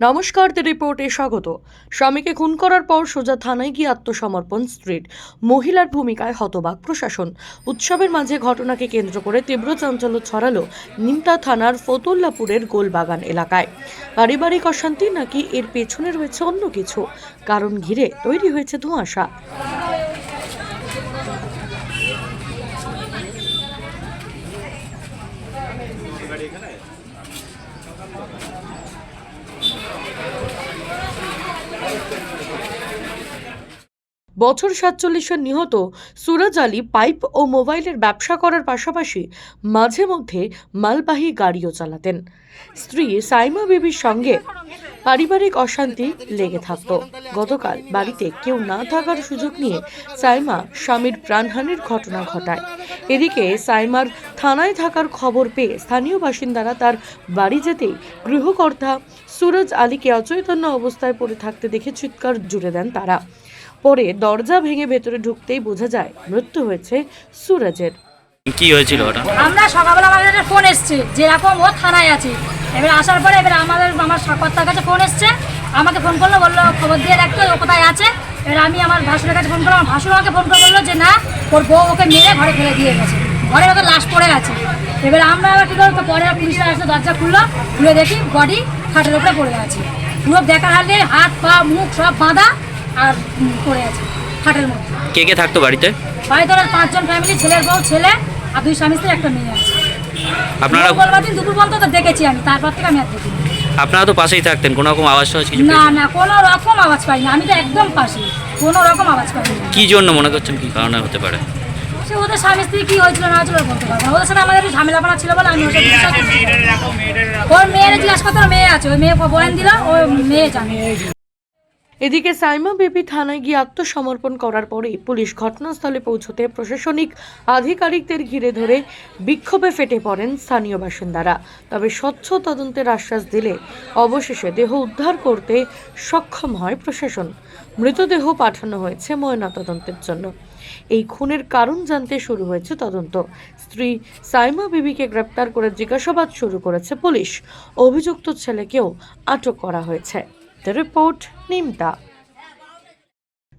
নমস্কার দ্য রিপোর্টে স্বাগত। স্বামীকে খুন করার পর সোজা থানায় গিয়ে আত্মসমর্পণ স্ত্রীর। মহিলার ভূমিকায় হতবাক প্রশাসন। উৎসবের মাঝে ঘটনাকে কেন্দ্র করে তীব্র চাঞ্চল্য ছড়ালো নিমতা থানার ফতুল্লাপুরের গোলবাগান এলাকায়। পারিবারিক অশান্তি নাকি এর পেছনে রয়েছে অন্য কিছু? কারণ ঘিরে তৈরি হয়েছে ধোঁয়াশা। বছর সাতচল্লিশের নিহত সুরজ আলী পাইপ ও মোবাইলের ব্যবসা করার পাশাপাশি মাঝে মধ্যে মালবাহী গাড়িও চালাতেন। স্ত্রী সাইমা বিবির সঙ্গে পারিবারিক অশান্তি লেগে থাকত। গতকাল বাড়িতে কেউ না থাকার সুযোগ নিয়ে সাইমা স্বামীর প্রাণহানির ঘটনা ঘটায়। এদিকে সাইমার থানায় থাকার খবর পেয়ে স্থানীয় বাসিন্দারা তার বাড়ি যেতেই গৃহকর্তা সুরজ আলীকে অচৈতন্য অবস্থায় পড়ে থাকতে দেখে চিৎকার জুড়ে দেন তারা। পরে দরজা ভেঙে ভেতরে ঢুকতেই বোঝা যায় মৃত্যু হয়েছে সুরজের। কি হয়েছিল ওটা? আমরা সকালবেলা আমাদের ফোন এসছে যেরকম ও থানায় আছে। এবার আসার পরে এবার আমাদের আমার কর্তার কাছে ফোন এসছে আমাকে ফোন করল বলল খবর দিয়ে রাখতে ও কোথায় আছে? এবার আমি আমার ভাসুরের কাছে ফোন করলাম আমার ভাসুর আমাকে ফোন করে বলল যে না ওর বউ ওকে মেরে ঘরে ফেলে দিয়ে গেছে। ঘরে ওকে লাশ পড়ে আছে। এবার আমরা আবার কী করব পরে পুলিশরা আসলে দরজা খুললো খুলে দেখি বডি খাটের উপরে পড়ে আছে। পুরো দেখা হালে হাত পা মুখ সব বাঁধা আর পড়ে আছে খাটের মধ্যে। কে কে থাকতো বাড়িতে? বাড়িতে ওরা পাঁচজন ফ্যামিলি ছেলের বউ ছেলে আর দুই স্বামী স্ত্রী একটা মেয়ে আছে। আপনারা মঙ্গলবার দিন দুপুর পর্যন্ত তো দেখেছি আমি তারপর থেকে আমি আর দেখিনি। আপনারা তো পাশেই থাকতেন কোনো রকম আওয়াজ টাওয়াজ কিছু না না কোনো রকম আওয়াজ পাইনি আমি তো একদম পাশে কোনো রকম আওয়াজ পাইনি। কি জন্য মনে করছেন কি কারণে হতে পারে? সে ওদের স্বামী স্ত্রী কি হয়েছিল না হয়েছিল ওরা বলতে পারব না। ওদের সাথে আমাদের একটু ঝামেলাপানা ছিল বলে আমি জিজ্ঞাসা ওর মেয়ের জিজ্ঞাসা করতে মেয়ে আছে ওই মেয়ে বয়ান দিল ও মেয়ে জানে। এদিকে সাইমা বেবি থানায় গিয়ে আত্মসমর্পণ করার পরে পুলিশ ঘটনাস্থলে পৌঁছতে প্রশাসনিক আধিকারিকদের ঘিরে ধরে বিক্ষোভে ফেটে পড়েন স্থানীয় বাসিন্দারা। তবে স্বচ্ছ তদন্তের আশ্বাস দিলে অবশেষে দেহ উদ্ধার করতে সক্ষম হয় প্রশাসন। মৃতদেহ পাঠানো হয়েছে ময়নাতদন্তের জন্য। এই খুনের কারণ জানতে শুরু হয়েছে তদন্ত। স্ত্রী সাইমা বিবিকে গ্রেপ্তার করে জিজ্ঞাসাবাদ শুরু করেছে পুলিশ। অভিযুক্ত ছেলেকেও আটক করা হয়েছে। রিপোর্ট নিমতা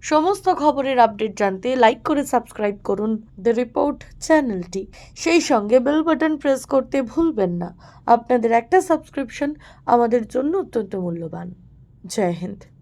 সমস্ত খবরের আপডেট জানতে লাইক করে সাবস্ক্রাইব করুন দ্য রিপোর্ট চ্যানেলটি সেই সঙ্গে বেল বাটন প্রেস করতে ভুলবেন না। আপনাদের একটা সাবস্ক্রিপশন আমাদের জন্য অত্যন্ত মূল্যবান। জয় হিন্দ।